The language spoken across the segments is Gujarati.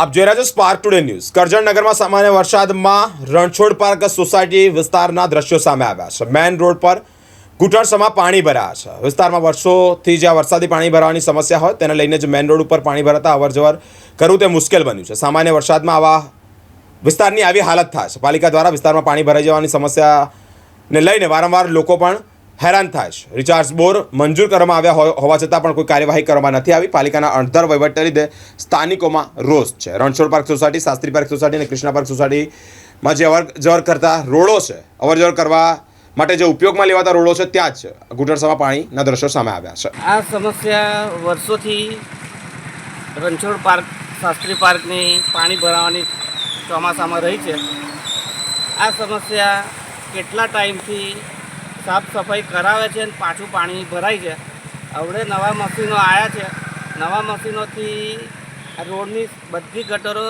આપ જોઈ રહ્યા છો સ્પાર્ક ટુડે ન્યૂઝ કરજણ નગરમાં સામાન્ય વરસાદમાં રણછોડ પાર્ક સોસાયટી વિસ્તારના દ્રશ્યો સામે આવ્યા છે. મેન રોડ પર ઘૂંટણસમાં પાણી ભરાયા છે. વિસ્તારમાં વર્ષોથી જ્યાં વરસાદી પાણી ભરાવાની સમસ્યા હોય તેને લઈને જ મેન રોડ ઉપર પાણી ભરાતા અવરજવર કરવું તે મુશ્કેલ બન્યું છે. સામાન્ય વરસાદમાં આવા વિસ્તારની આવી હાલત થાય છે. પાલિકા દ્વારા વિસ્તારમાં પાણી ભરાઈ જવાની સમસ્યાને લઈને વારંવાર લોકો પણ હેરાન થાય રિચાર્જ બોર મંજૂર કરવામાં આવ્યા હોવા છતાં પણ કોઈ કાર્યવાહી કરવામાં નથી આવી. પાલિકાના અણધર વહીવટને લીધે સ્થાનિકોમાં રોષ છે. Ranchhod park society, Shastri park society અને કૃષ્ણા પાર્ક સોસાયટીમાં જે અવર, જવર કરતા રોડો છે, અવર જવર કરવા માટે જે ઉપયોગમાં લેવાતા રોડો છે, ત્યાં જ ઘૂંટણસમાં પાણીના દ્રશ્યો સામે આવ્યા છે. આ સમસ્યા વર્ષોથી રણછોડ પાર્ક, શાસ્ત્રી પાર્કની પાણી ભરાવાની ચોમાસામાં રહી છે. આ સમસ્યા કેટલા ટાઈમથી સાફ સફાઈ કરાવે છે અને પાછું પાણી ભરાય છે. હવે નવા મશીનો આવ્યા છે. નવા મશીનોથી રોડની બધી ગટરો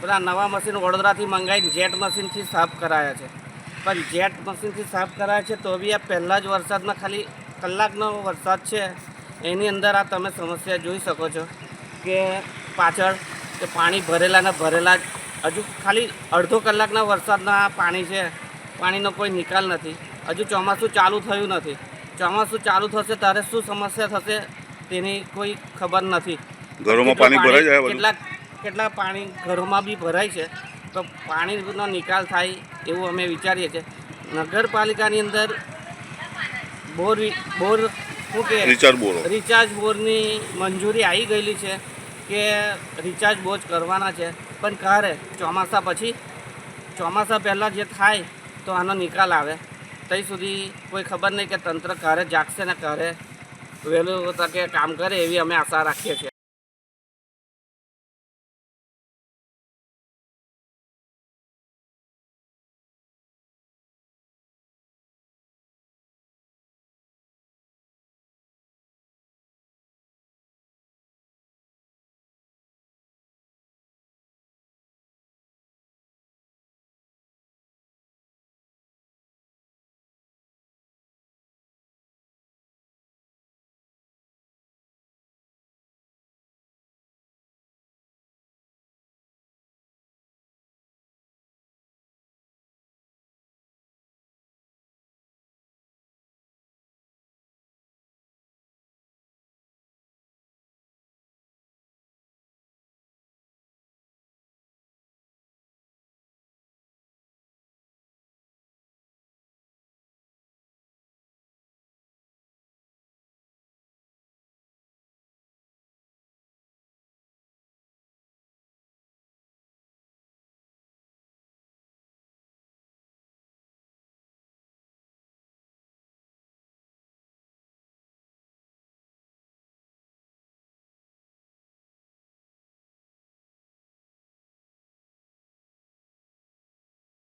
પેલા નવા મશીન વડોદરાથી મંગાવીને જેટ મશીનથી સાફ કરાયા છે. પણ જેટ મશીનથી સાફ કરાયા છે તો બી આ પહેલાં જ વરસાદમાં ખાલી કલાકનો વરસાદ છે. એની અંદર આ તમે સમસ્યા જોઈ શકો છો કે પાછળ કે પાણી ભરેલા ને ભરેલા હજુ ખાલી અડધો કલાકના વરસાદના પાણી છે. પાણીનો કોઈ નિકાલ નથી. હજુ ચોમાસું ચાલુ થયું નથી. ચોમાસું ચાલુ થશે ત્યારે શું સમસ્યા થશે તેની કોઈ ખબર નથી. ઘરોમાં પાણી ભરાઈ જાય બધું? કેટલાક કેટલા પાણી ઘરોમાં બી ભરાય છે. તો પાણીનો નિકાલ થાય એવું અમે વિચારીએ છીએ. નગરપાલિકાની અંદર બોર બોર શું કે? રિચાર્જ બોરો. રિચાર્જ બોરની મંજૂરી આવી ગયેલી છે કે રિચાર્જ બોર કરવાના છે. પણ ક્યારે? ચોમાસા પછી? ચોમાસા પહેલાં જે થાય તો આનો નિકાલ આવે. ત્યાં સુધી કોઈ ખબર નહીં કે તંત્ર ક્યારે જાગશે ને ક્યારે. વહેલું તકે કામ કરે એવી અમે આશા રાખીએ છીએ.